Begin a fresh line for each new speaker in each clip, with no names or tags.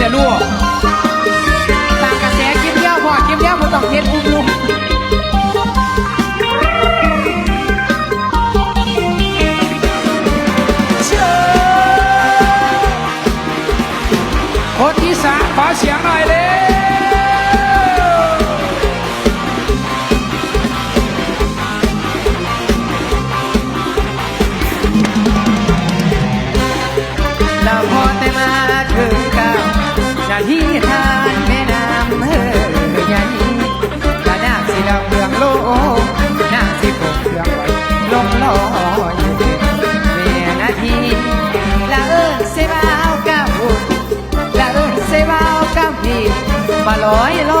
铁路 มาล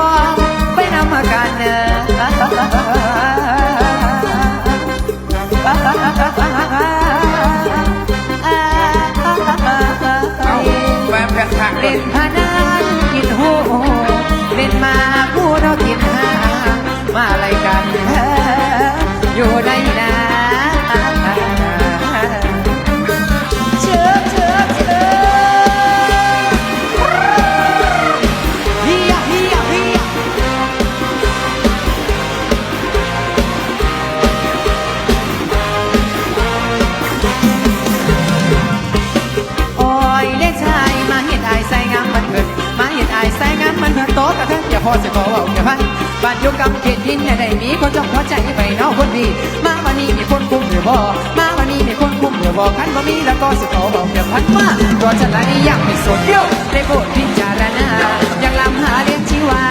กระทั่อย่าอสิขอเว่าอย่าพันบ้านอยู่กับเขตดินอย่าได้มีคนจ้องพอใจไปเนอกคนดี มาวันนี้มีคนคุ้มหรือบ่มาวันนี้มีคนคุ้มหรือบ่คันบ่มีแล้วก็สิขอเว่าอย่าพันมาตัวฉันละนี่ยังไม่สนเดียวได้โปรดพิจารณายังลำหาเลี้ยงชีวา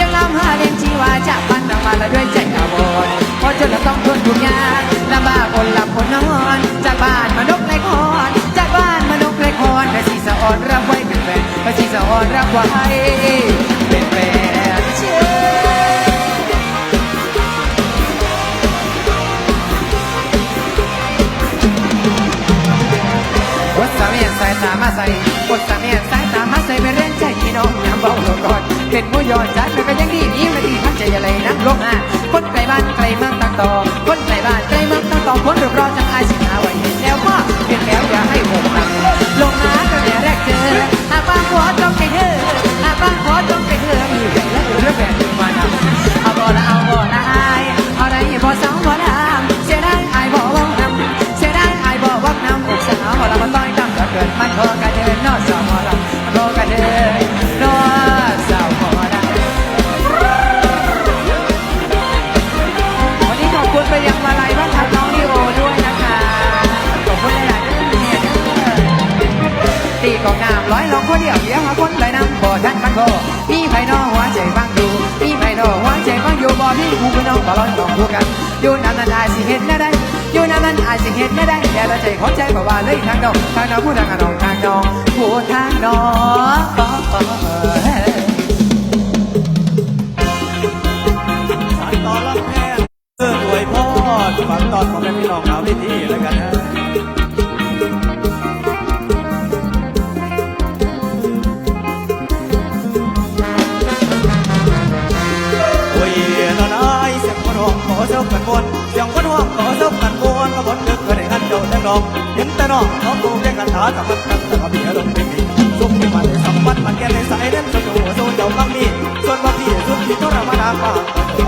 ยังลำหาเลี้ยงชีวาจากบ้านนางมาและด้วยใจอาวรณ์เพราะจนเราต้องทนทุกยากลำบากคนหลับคนนอนจากบ้านมานกไรคอนจากบ้านมานกไรคอนไปสีสะอ่อนรับไว้เป็นแฟนไปสีสะอ่อนรับไว้เป็นแฟน สายนสายตามาใส่วัดสามเมียนสายตามาใส่ไปเร่งใจพี่น้องยามเบาลงก่อนเป็นผู้ยอดจัดมันก็ยังดีนี้มันดีพักใจอะไรนักลงอะคนไกลบ้านไกลเมืองต่างต่อคนไกลบ้านไกลเมืองต่างต่อคนรอจังอายสิหาไว้เห็นแล้วว่าเห็นแล้วอย่าให้ผมหลังลงอย่ คนเดียวเดียวหาคนไหลนำบ่ทันมันบ่มีไผนอหัวใจฟังอยู่มีไผนอหัวใจฟังอยู่บ่มีคู่พี่น้องบ่ร้อนต้องคู่กันอยู่นานนั้นอายสิเห็นแน่ได้อยู่นานนั้นอายสิเห็นแน่ได้แต่ละใจขอใจบอกว่าเลยทางน้องทางน้องผู้ทางน้องทางน้องผู้ทางน้อง
สายต่อรับแทนเพื่ออวยพรฝังตอนของแม่พี่น้องหนาวที่ กันมวนเสียงคนห้องขอเจ้ากันมวนขบวนนึกเคยได้กันเจ้าแต่น้องเห็นแต่น้องน้องกูแค่กันถากับมันกันแต่ก็เบียร์ลงไปมีสุขที่มันสัมพันธ์มันแก่ในสายเล่นจนหัวโซนเจ้าคำมีส่วนว่าพี่สุขที่ทรมานปาก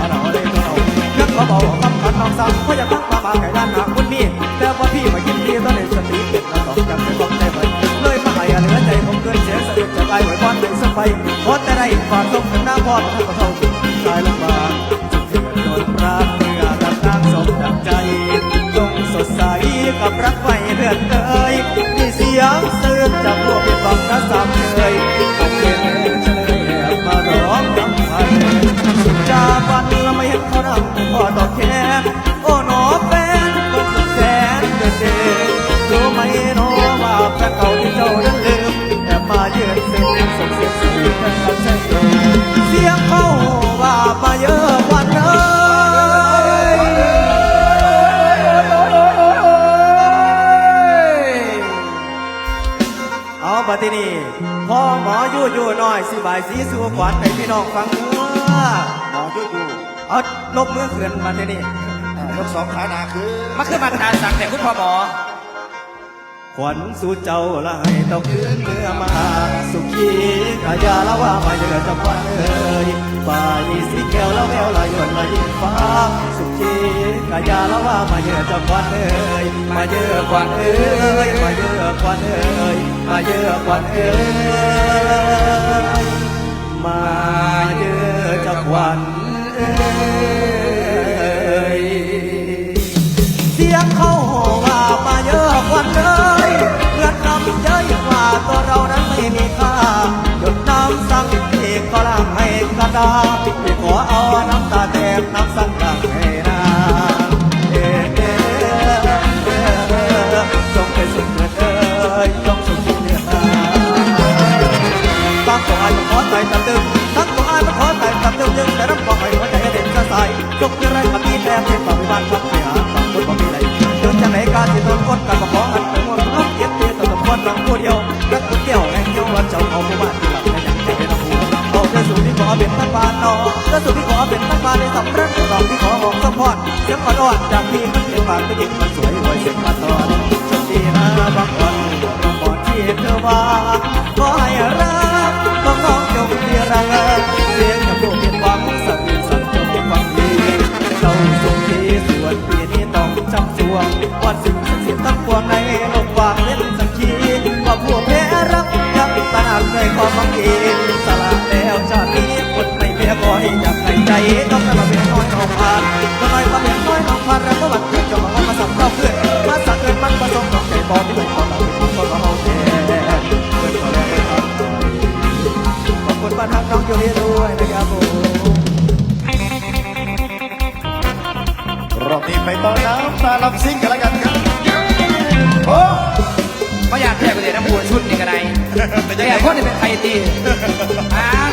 เราได้ตัวเรานักขอบอกคำกันน้องสาวเพราะอยากพักมาบางไก่ด้านหน้าคุณมีแต่ว่าพี่มากินดีตอนในสติเป็นเราต้องจำเป็นความใจไปเลยมาให้เหลือใจผมเกินเสียสะดุดจะไปไหวพรเป็นสักไปพอแต่ได้ฝากส่งถึงหน้าพ่อท่านก็เท่าตายลำบาก ใจต้องสดใสกับรักไฟเรื่อนเอ่ยมีเสียงซื่นจากพวกเป็นฟังนะสามเคยต้องเป็นเฉลยมาร้องรำพันสุดจาวันละไม่เห็นเขานำพอต่อแทนโอ้หนอแฟนคนสุดแสนเดือดเดือดรู้ไหมหนอว่าแฟนเก่าที่เจ้านั้นลืมแอบมาเยือนเส้นส่งเสียงสูงกันกับใจเสียงเขาว่ามาเยอะ พ่อหมอยู่อยู่หน่อยสิบายสีสู่ขวัญให้พี่น้องฟังเมื่อ
หมอช่วยอยู่
เอาลบมือเขื่อนมาทีนี้
ยกสองขาหนาคือ
มาคือมาตราสั่งแต่คุณพ่อหมอ
ขวัญสู่เจ้าละให้ต้องคืนเมื่อมา สุขีทีกายาละว่ามาเยอะจังหวัดเอ่ยฝ่ายสีแก้วแล้วแววลายหยดลายฟ้า สุขี กะยาละว่ามาเยอะจังหวันเอ้ยมาเยอะกว่าเอ้ยมาเยอะกว่าเอ้ยมาเยอะกว่าเอ้ยมาเยอะจังหวันเอ้ยเสียงเขาว่ามาเยอะกว่าเอ้ย มันเป็นบานไปยิงมันสวย ต้องใจบอกที่เป็นคนเราเป็นคนเราเอาแท้เพื่อนก็แล้วไม่ทำขอบคุณบ้านทักน้องอยู่นี่ด้วยนะครับผม
รอบนี้ไปต่อน้ำตาลำซิ่งกันแล้วกันครับโอ้
ก็อยากแทกไปเลยน้ำบัวชุดนี่ก็ได้แต่อยากพ่อนี่เป็นไทยตีอ้าว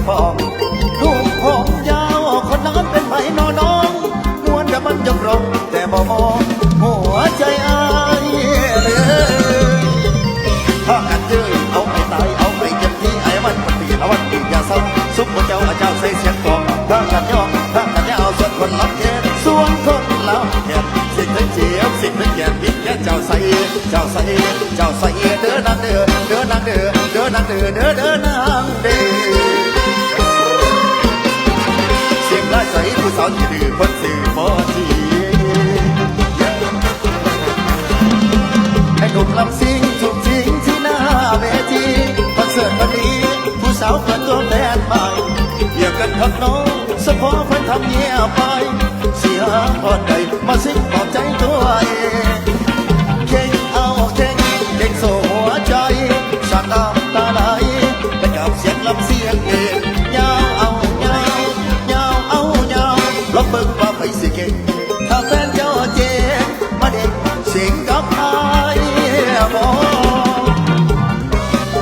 ระบองลูกผมยาวคนนั้นเป็นไผ่นอน้องนวลแต่มันยกรองแต่บ่มองหัวใจอายเลยถ้ากันเจอเอาไปตายเอาไปเก็บที่ไอ้มันมันปีละวันปีอย่าเศร้าซุปหัวเจ้าอาเจ้าใส่เสียงกองถ้ากันยอมถ้ากันยาวส่วนคนรับเย็นส่วนคนรับเย็นสิ่งที่เจียบสิ่งที่แก่บิดแก่เจ้าใส่เจ้าใส่เจ้าใส่เด้อนางเด้อเด้อนางเด้อเด้อนางเด้อเด้อเด้อนางเด้อ ผู้สาวที่ดื้อคนสื่อบ่จีให้หนุ่มลำซิงถูกทิ้งที่หน้าเวทีคอนเสิร์ตวันนี้ผู้สาวเปิดตัวแฟนใหม่เกี่ยวกันข้างน้องสะพอคนทำเงียบไป เสียพอดใดมาซิงปลอบใจตัวเองเข่งเอาเข่งเข่งโซหัวใจสาดน้ำตาไหลไปกับเสียงลำเสียงเองยา เบิ่งว่าไปสิเก่งถ้าแฟนเจ้าเจมาเด็กสียงกับไอายบอ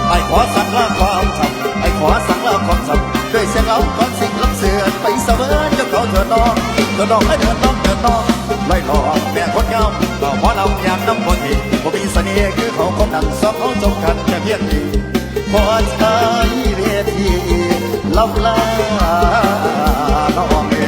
ไอ้ขอสั่งลาความทำไอ้ขอสั่งลาความทำด้วยเสียงเอาก่อนสิ่งลับเสือไปเสมอเจ้าเขาเถิดน้องเถิดน้องให้เถิดน้องเถิดน้องไล่หลอกแม่คนเงาเราพอเราอยากน้ำคนทีบ่มีเสน่ห์คือเขาคนนั้นสองเขาจบกันแค่เพียงดีพอใช้เวทีลำลาน้องเอ๋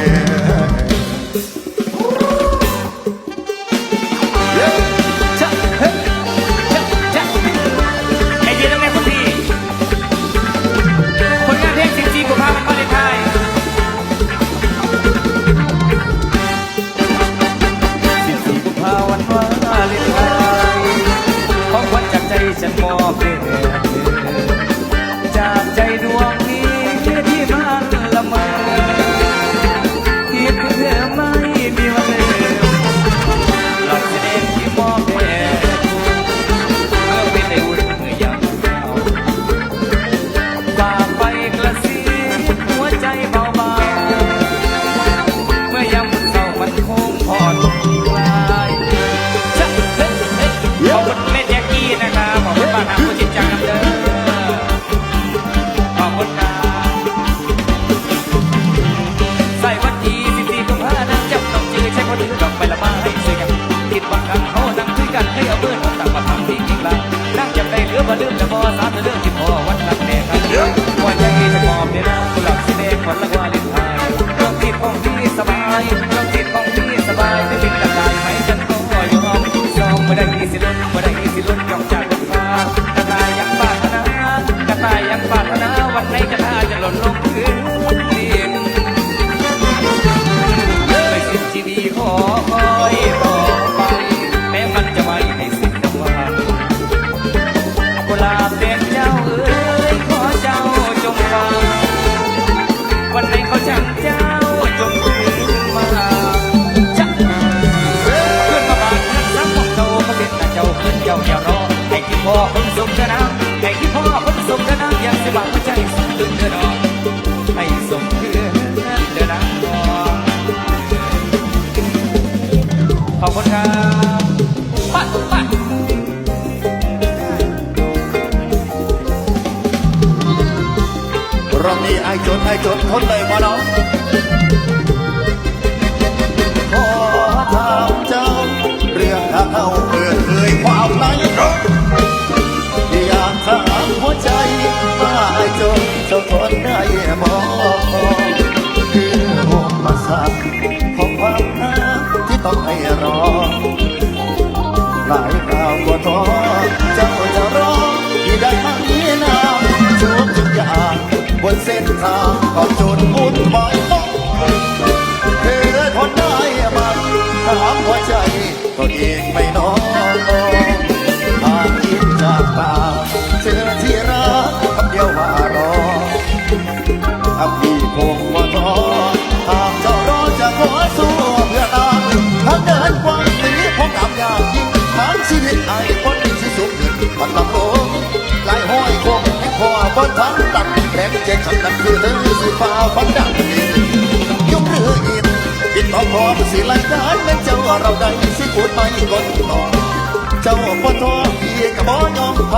จนทน
เล
ยบ่น้องขอถามเจ้า เรื่องเขาเปิดเผยความในอยากถามหัวใจว่าให้จนเจ้าทนได้บ่คืออุปสรรคของความรักที่ต้องให้รอหลายคราวก็ท้อเจ้าจะรอที่ได้ไหมน้ำทุกทุกอย่าง บนเส้นทางก็จนวุ่นวายต้องเธอทนได้บ้างถามหัวใจตัวเองไม่น้อยหากคิดจากตาเจอที่รักคำเดียวว่ารอถ้าพี่คงว่าท้อหากเจ้ารอจะขอสู้เพื่อนางถ้าเดินกว้างสีพงกับยากยิ่งทางชีวิตไอ้คนที่สิสุขเงินมันลำโลงลายห้อยคงให้พอบนทาง แรงใจฉันนั้นคือเธอสิฟ้าฟันดังดินยกเรืออินบินต่อพร้อมสิรายการนั้นเจ้าเราได้สิพูดไม่กดต่อเจ้าพ่อท้อพี่กับบ่ยอมไป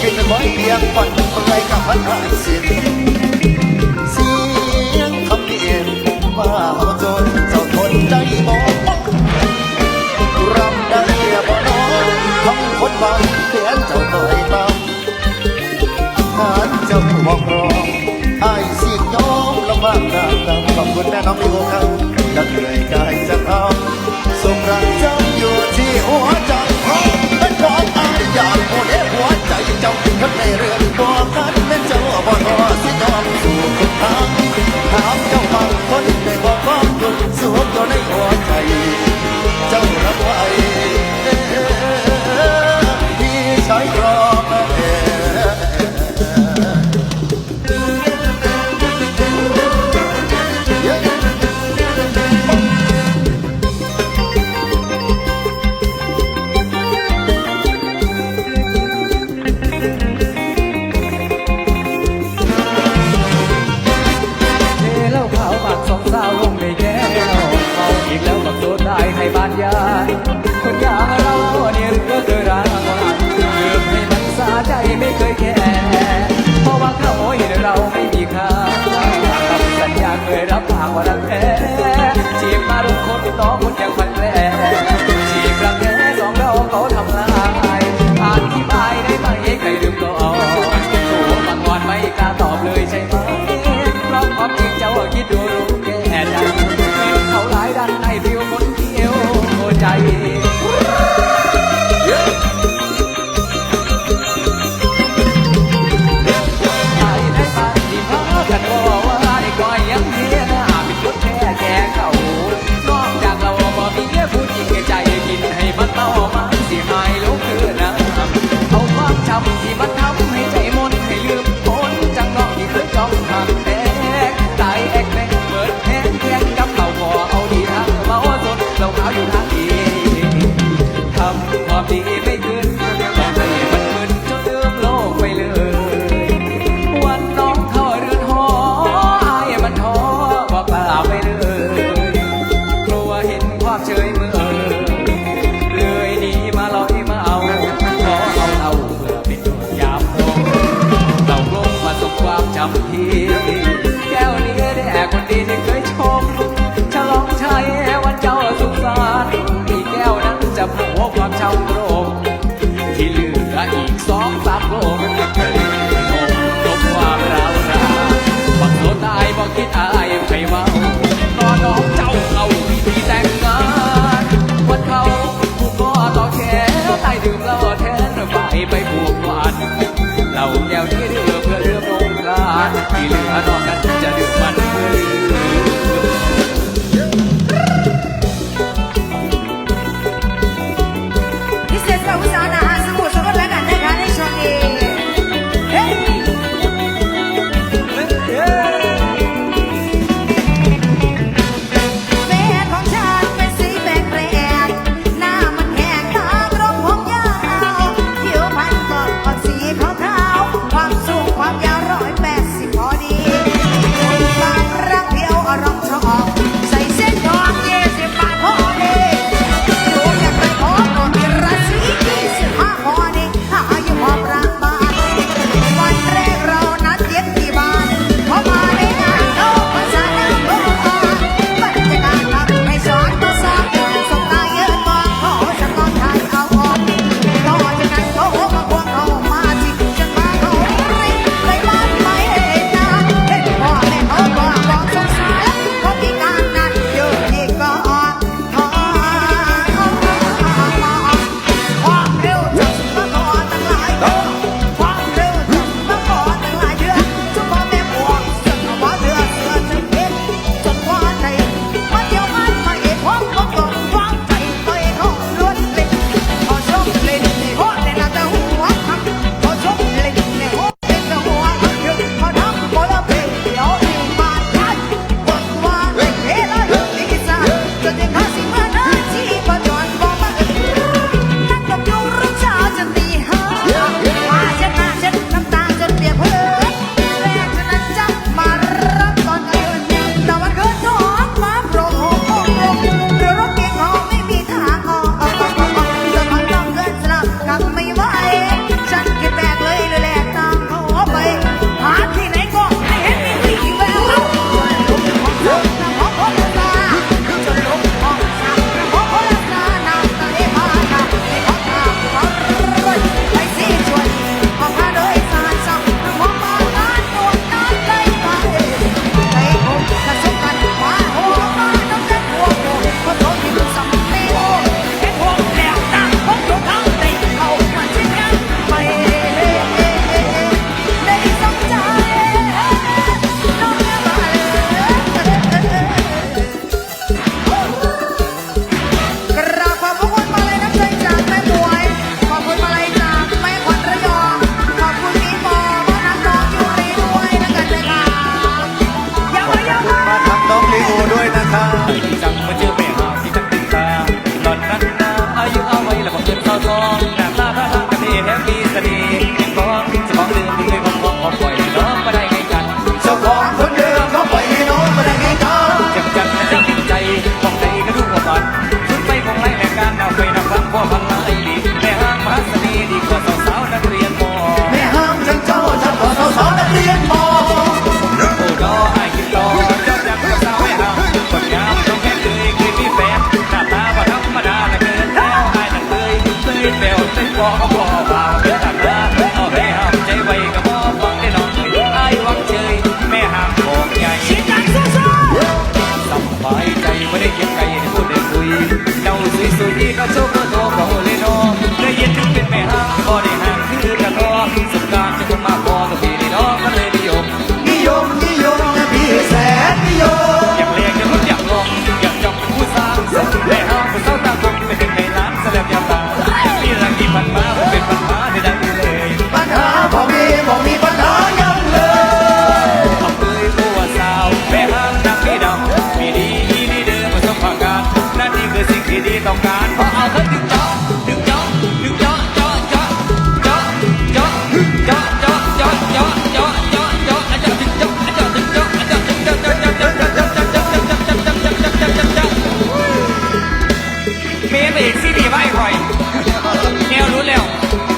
กินบ่อยเพียงฝันเมื่อยกับพันหายสิ้เสียงคำเดียนว่าเอาจนเจ้าทนได้บ่รำได้บ่น้องทำคนบางแขนเจ้าต่อยตามหาเจ้าบอกรอง ขอบคุณแม่น้องมีโอกาสดังเหนื่อยกายจะทำส่งรักเจ้าอยู่ที่หัวใจ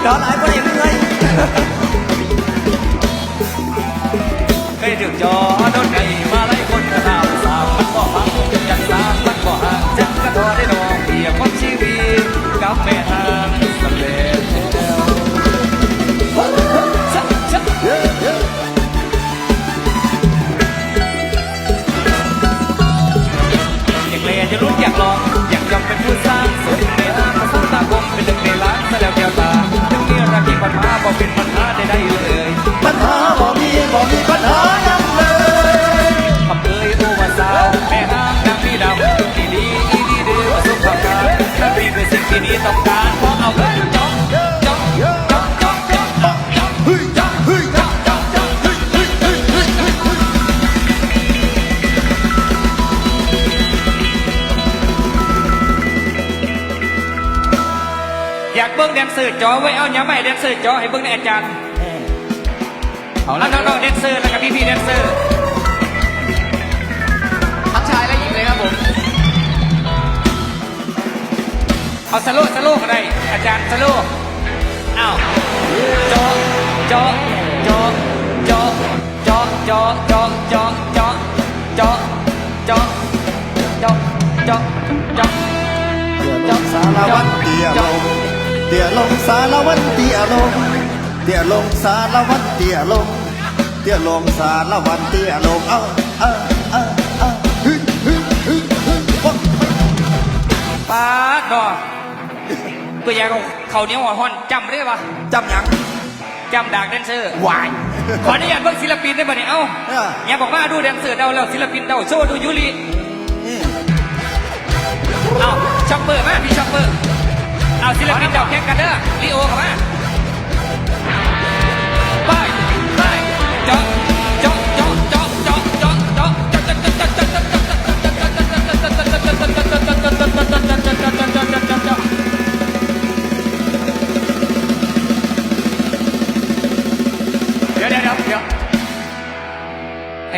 ดอนไอ้
พระเอกเลยเคยถึงจอดนไก่มาไล่คนกระทำสาวมันก็ฟังอยากสาวมันก็ห่างจักกระ
ท
อได้ดอกเพี
ย
งของชีวิตกั
บ
แม่ ที่ต้องการเพราะเอาเงิ
น
จบ
จบจบจบจบจบจบเฮ้
ยจบเฮ้ยจบจบจบเฮ้ยเฮ้ยเฮ้ยเฮ้ยเฮ้ยเฮ้ย
อยากเบิ้งแดนเซอร์จอไว้เอาอย่าไม่แดนเซอร์จอให้เบิ้งในอาจารย์เอาละน้องๆแดนเซอร์แล้วกับพี่ๆแดนเซอร์
เอา
สโลว์สโลว์ก็ได้ อาจารย์สโลว์อ้าวโจ๊ะโจ๊ะโจ๊ะโจ๊ะโจ๊ะโจ๊ะโจ๊ะโจ๊ะโจ๊ะโจ๊ะโจ๊ะโจ๊ะโจ๊ะโจ๊ะ
เดี๋ยวลงสารวัตรเดี๋ยวลงเดี๋ยวลงสารวัตรเดี๋ยวลงเดี๋ยวลงสารวัตรเดี๋ยวลงเดี๋ยวลงสารวัตรเดี๋ยวลงเออเออเออเออฮึฮึฮึฮึ
ปาดดอก เป็นยังเขาเนี้ยหัวห้อนจำได้ปะ
จำยัง
จำดากแดนเซอร์
วาย
ขออนุญาตเบิ่งศิลปินได้ปะเนี่ยเอ้า
เนี่
ย่าบอกว่าดูแดนเซอร์เดาแล้วศิลปินเดาโซ่ดูยุรีเอาช็อปเปอร์มาพี่ช็อปเปอร์เอาศิลปินเดาแข่งกันเด้อลีโอเข้ามา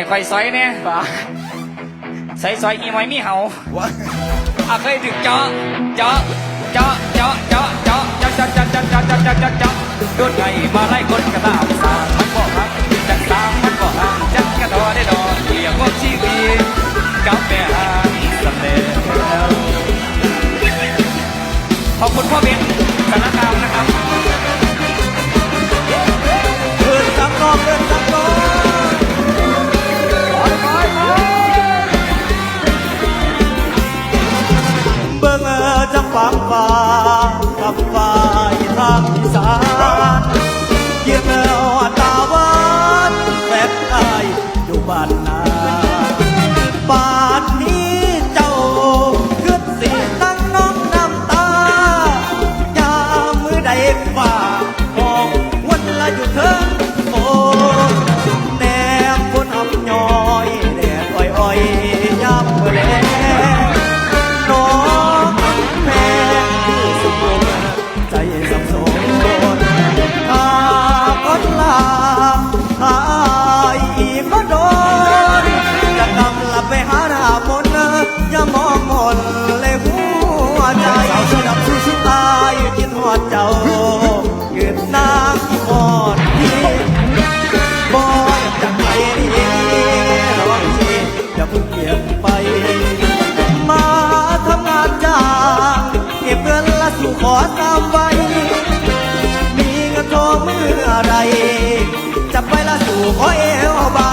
ให้คอยซอยเนี่ยบ่าใส่ซอยอีไว้มีเห่า
ว่า
อะเคยถึงเจาะเจาะเจาะเจาะเจาะเจาะเจาะเจาะเจาะเจาะเจาะเจาะเจาะเจาะเจาะโดนไงมาไล่คนกระตามสามมันบอกรักจักสามมันบอกรักจักกระดอได้ดอกเกี่ยวกับชีวิตกับแม่หางสำเร็จแล้วขอบคุณพ่อเบนสารคา ละ
สู่ขอเอวบา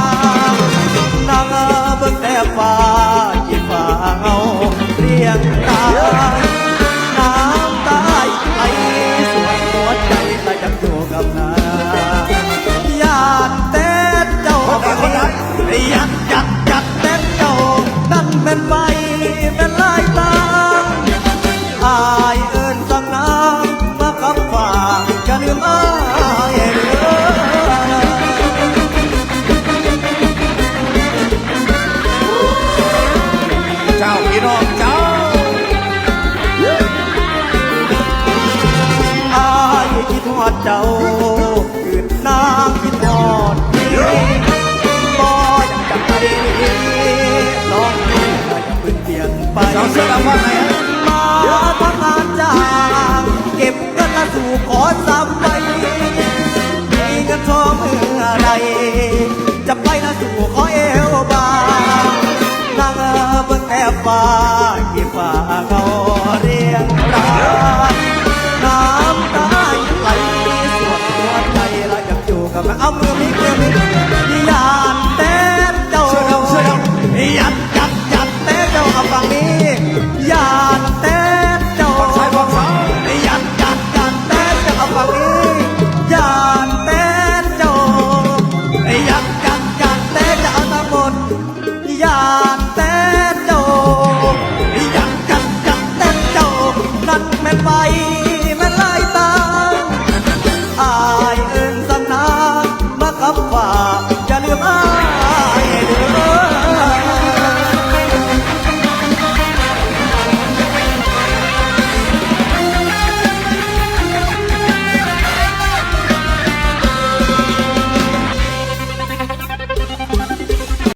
งนางเบิ่งแต่ฟ้าที่ฟ้าเงาเรียง ชื่อคำว่าไงมาทำงานจ้างเก็บเงินละสู่ขอสามไปมีเงินทองเมื่อไร จะไปละสู่ขอเอวบางนั่งบนแต่ฟ้าเก็บฟ้าเขาเรียงรายน้ำ
ตาไหลสวดหัวใจละอยา
กอ
ยู่กับอ้ำ